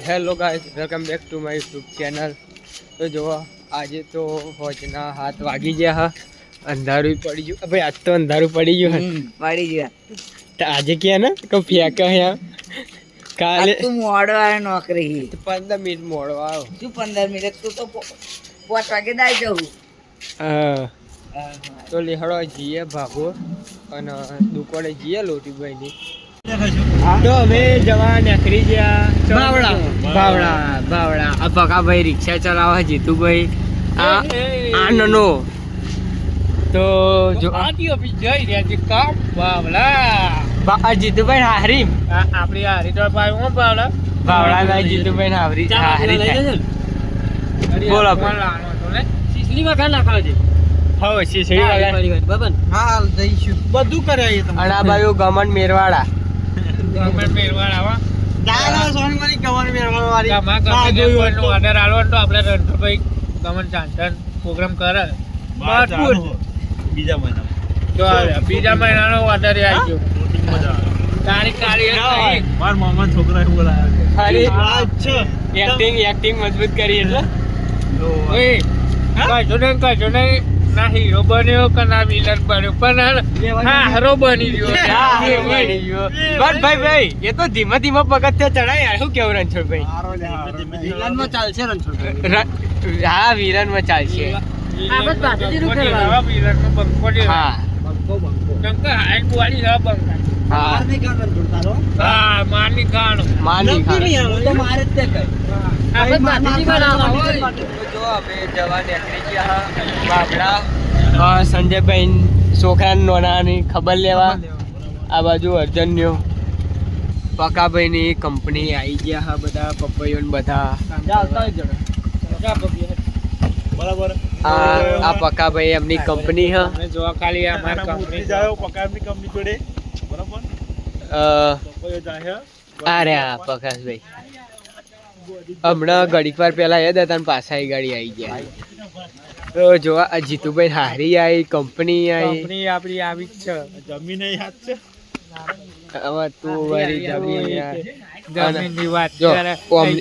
Hello guys welcome back to my YouTube channel તો જુઓ આજે તો હોજના હાથ વાગી ગયા હા. અંધારું પડી ગયું. ભાઈ આજ તો અંધારું પડી ગયું પડી ગયા. તો આજે ક્યાં ને? કે ફેંક અહીંયા કાલે તું મોડો આવ્યો નોકરી પંદર મિનિટ મોડો આવ્યો શું પંદર મિનિટ તું તો પાંચ વાગે દાઈ જવું હા. તો લેહડો જઈએ ભાગો અને દુકાને જઈએ લોટીભાઈની તો અમે જવા નીકળી ગયા. બાવળા. બાવળા બાવળા આ પકાભાઈ રિક્ષા ચલાવે જીતુભાઈ. આ આ નનો. તો જો બા- જીતુભાઈ જીતુભાઈ આપણી હારી બાવળા ના જીતુભાઈ ને હારી હારી. બોલો હો શીશડી વાળા હાલ જઈશું. બધું કરાવીએ અને આ મેરવાડા. ગમન મેરવાડા પ્રોગ્રામ કરે. બીજા મહિના બીજા મહિનાનો ઓર્ડર આવી ગયો. તારીખ ના માર મામા છોકરા એવું બોલાયા છે. એક્ટિંગ એક્ટિંગ મજબૂત કરી એટલે. ઓય ના હીરો બન્યો કે ના વિલન બન્યો? પણ હા હરો બની ગયો હા. બસ ભાઈ ભાઈ એ તો ધીમે ધીમે પગથિયા ચડાય શું કેવું રણછોડભાઈ? વિલનમાં ચાલશે રણછોડ હા વિલનમાં ચાલશે વિલનમાં બંકો જેવો. હા. કેમ કે હાઈટ બોડી હા બંકા. હા નહીં કામ હા માની ખાણો માની નક્કી તો મારે જ તે કઈ આપણે બાજરી બનાવવા હોય. તો જો અમે જવા નીકળી ગયા હા બાબડા અ, સંજયભાઈ છોકરા નોનાની ખબર લેવા આ બાજુ અર્જન્યો પકાભાઈની કંપની આવી ગયા હા બધા પપૈયો ને બધા બરાબર આ આ પકાભાઈ એમની કંપની હા જોવા ખાલી આ કંપની જાયો પકાભાઈ કંપની જોડે અ, પપ્પાયો જાય પ્રકાશભાઈ હમણાં ઘડીક વાર પહેલા યાદ હતા ને પાછા એ ગાડી આવી ગયા. તો જોવા જીતુભાઈ હારી આવી કંપની આવી કંપની આપણી આવી જ છે. જમીન યાદ છે? હવે તું વારી જમીન યાર. જમીનની વાત જો કરે. ઓમ-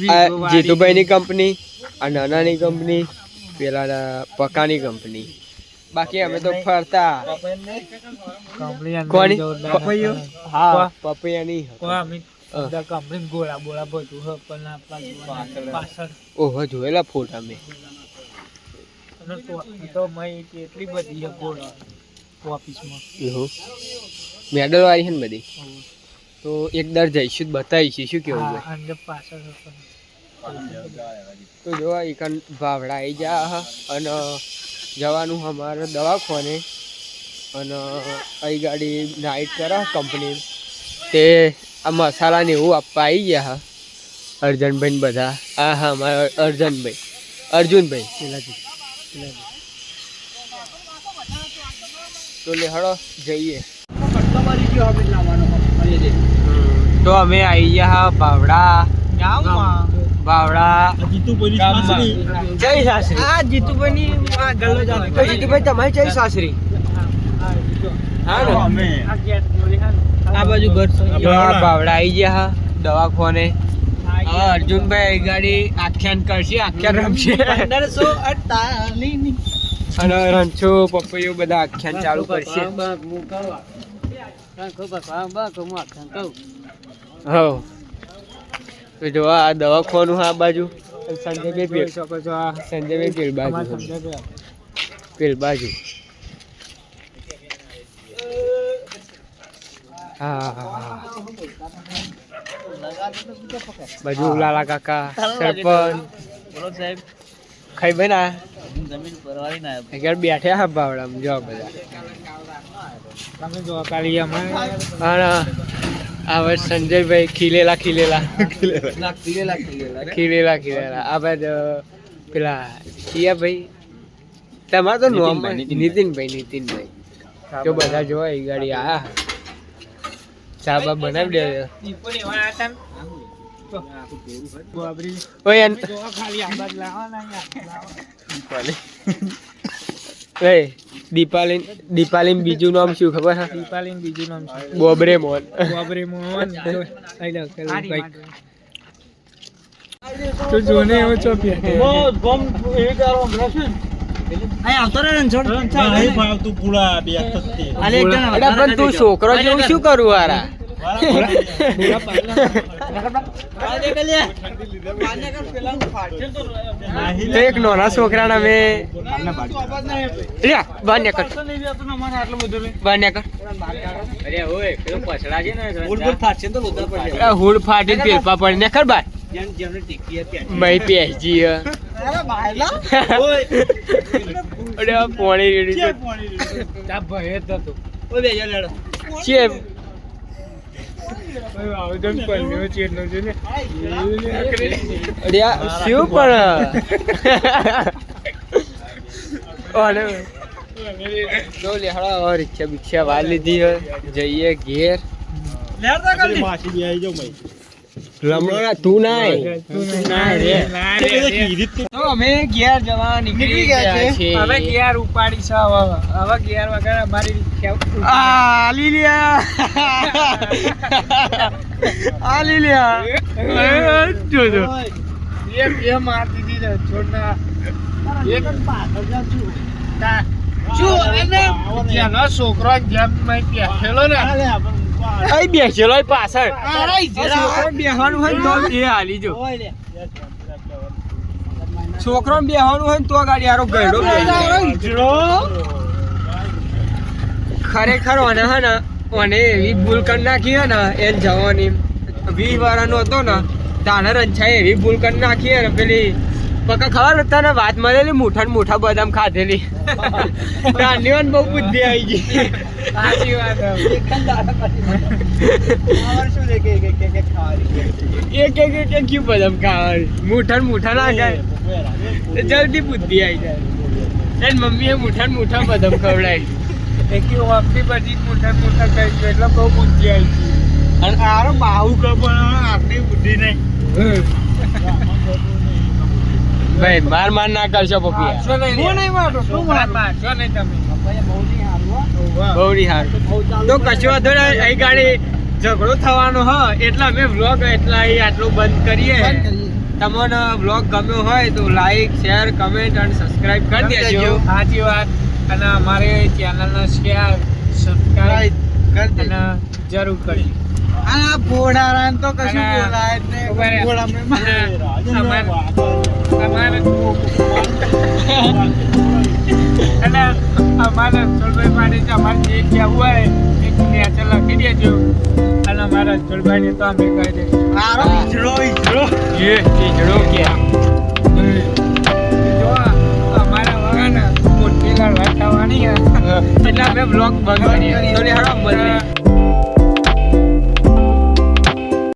વીઘો આ વાળી. જીતુભાઈની કંપની આ નાનાની કંપની પેલા પકાની કંપની. બાકી અમે તો ફરતા. પપૈયું? હા પપૈયાની કોઈ હા. બધા ગોળા બોળા બધું હ, પણ પાછળ. પાછળ. ઓહો જોયેલા ફોટા મેં. અને તો- તો મય એટલી બધી ગોળા ઓફિસમાં. મેડલ વાળી છે ને બધી? તો એક દર જઈશું બતાવીશું. શું કેવું પાછળ તો જોવા એક ભાવડા આવી જા હ અને જવાનું અમારે દવાખાને. અને અહીં ગાડી નાઇટ કરે કંપની તે આ મસાલા ને એવું આપવા આવી ગયા હા. અર્જનભાઈ બધા. હા હા મારા અર્જનભાઈ. અર્જુનભાઈ. તો લે હળો જઈએ. તો અમે આવી ગયા હા ભાવડા ભાવડા જીતુ પોલીસ જય સાસરી. આ જીતુભાઈની આ ગલ્લો ચાલે તો જીતુભાઈ તમારી જય સાસરી? હા ને આ બાજુ ઘર છે. ભાવડા આવી ગયા હા દવાખાને. અર્જુનભાઈ ગાડી આખ્યાન કરશે આખ્યાન રમશે. પંદરસો અને રણછો પપૈયો બધા આખ્યાન ચાલુ કરશે. હવ. તો જો આ દવાખોનું હા આ બાજુ. સંજયભાઈ જોઈ સંજયભાઈ બાજુ. પેલ બાજુ. હા હા, હા. બાજુ લાલા કાકા સરપંચ. સાહેબ ખાઈ ભાઈ ના જમીન પરવારી ના આગળ બેઠા હા બાવડા જો બધા તમે જો કાલી આ વર્ષ સંજયભાઈ ખીલેલા ખીલેલા. ખીલેલા ખીલેલા. ખીલેલા ખીલેલા. આ બાદ પેલા કિયા ભાઈ તમારે તો નોમ નીતિનભાઈ. નીતિનભાઈ જો બધા જોવા એ ગાડી આ ચા બનાવી દે ટીપણ એવા હતા ને. તો બાબરી ઓય ખાલી આ બાજુ. ઓય નામ શું ખબર દીપાલીનું બીજું નામ છે બોબરે મોહન. બોબરે મોહન જો, આઈ લો, પેલું કંઈક. જોને એવો ચોપી નહીં ફાવતું પૂળા બે થતી. અરે પણ તું છોકરો જેવું શું કરું તો એક નાના મેં બહાર નીકળ બહાર હુડ ફાટી પેરપા પડી. ને બાર મય પેજી અરે આ પોણી રેડી છે. તા ભય જ હતો છે. આવડમ પલ્લ્યો છે છે ને. અરે આ શું પણ? ઓલે જો લીધી જઈએ ઘેર. માસી આવી જાઉં. રમણા તું ના ના ના તે. અમે ગિયાર જવા નીકળી ગયા છે. હવે ગિયાર ઉપાડી છે હવે હવે ગિયાર વગર અમારી આ લીલિયા. આ લીલિયા. જોજો એક એ મારતી દીધો છોડના. એક તા શું અને છોકરો જેમ મેં બેઠેલો ને. અહીં બેસેલો પાછળ. બેહવાનું હોય તો એ હાલી જો. છોકરો બેહવાનું હોય તો ગાડી હારો ગયડો ખરેખર ઓને હે ને ઓને એવી ભૂલ કરી નાખી હે ને એને જવાની વી વાળાનો હતો ને તાને રંછાએ એવી ભૂલ કરી નાખી હે ને પેલી પકા ખબર તને વાત મળેલી? મૂઠા મુઠા મૂઠા બદામ ખાધેલી. નાની વાન બહુ બુદ્ધિ આવી ગઈ. સાચી વાત. એક એક એક એક ક્યું બદામ ખાવાની? મૂઠા મૂઠા ના ખાય. જલ્દી બુદ્ધિ આવી જાય. એન મમ્મીએ મૂઠા મુઠા મૂઠા બદામ ખવડાવી. એક ઈ ઓમથી બધી મોટા મોટા કરી એટલે બહુ બુદ્ધિ આવી ગઈ. અને આરો બાહુ કપડ આપની બુદ્ધિ નહીં. ભાઈ માર માર ના કરશો પપિયા. હું નહીં મારો તું માર. મારશો નહીં તમે. બહુ હાર. તો કશો વાંધો નહીં અહીં ગાડી ઝઘડો થવાનો હ એટલે અમે વ્લોગ એટલા અહીં આટલું બંધ કરીએ. તમને વ્લોગ ગમ્યો હોય તો લાઈક શેર કમેન્ટ અને સબસ્ક્રાઇબ કરી દેજો. સાચી વાત. અને અમારે ચેનલને શેર સબસ્ક્રાઇબ અને જરૂર કરી આ ભોળારાન તો કશું બોલાય. અને અમારે રણછોડભાઈ માટે અમારે જે કહેવું હોય એ નેચર લખી દેજો. અને અમારા રણછોડભાઈને તો અમે કહી દઈશું. આરો ઈજડો ઈજડો એ ઈજડો કે. અમારા મોટી એટલે અમે બ્લોગ બંધ કરીએ